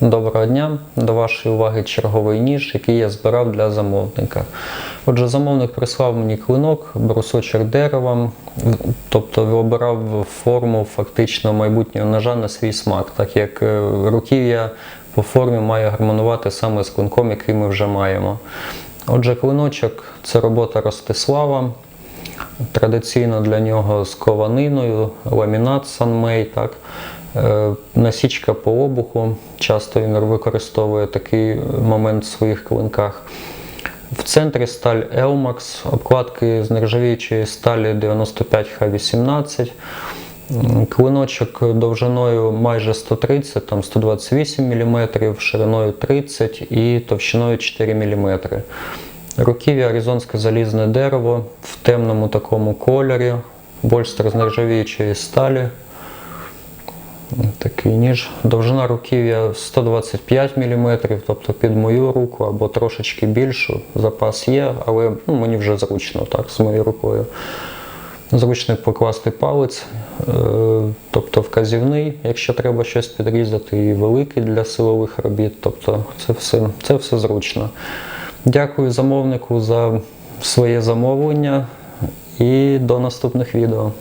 Доброго дня. До вашої уваги черговий ніж, який я збирав для замовника. Отже, замовник прислав мені клинок, брусочок дерева, тобто обирав форму фактично майбутнього ножа на свій смак, так як е, руків'я по формі має гармонувати саме з клинком, який ми вже маємо. Отже, клиночок це робота Ростислава. Традиційно для нього з кованиною, ламінат Санмей, так. Е, Насічка по обуху. Часто він використовує такий момент в своїх клинках. В центрі сталь Elmax, обкладки з нержавіючої сталі 95Х18. Клиночок довжиною майже 130, там 128 мм, шириною 30 і товщиною 4 мм. Руків'я аризонське залізне дерево в темному такому кольорі, больстер з нержавіючої сталі. Такий ніж. Довжина руків'я 125 мм, тобто під мою руку або трошечки більшу. Запас є, але ну, мені вже зручно так, з моєю рукою. Зручно покласти палець, е, тобто вказівний, якщо треба щось підрізати, і великий для силових робіт. Тобто це все, це все зручно. Дякую замовнику за своє замовлення і до наступних відео.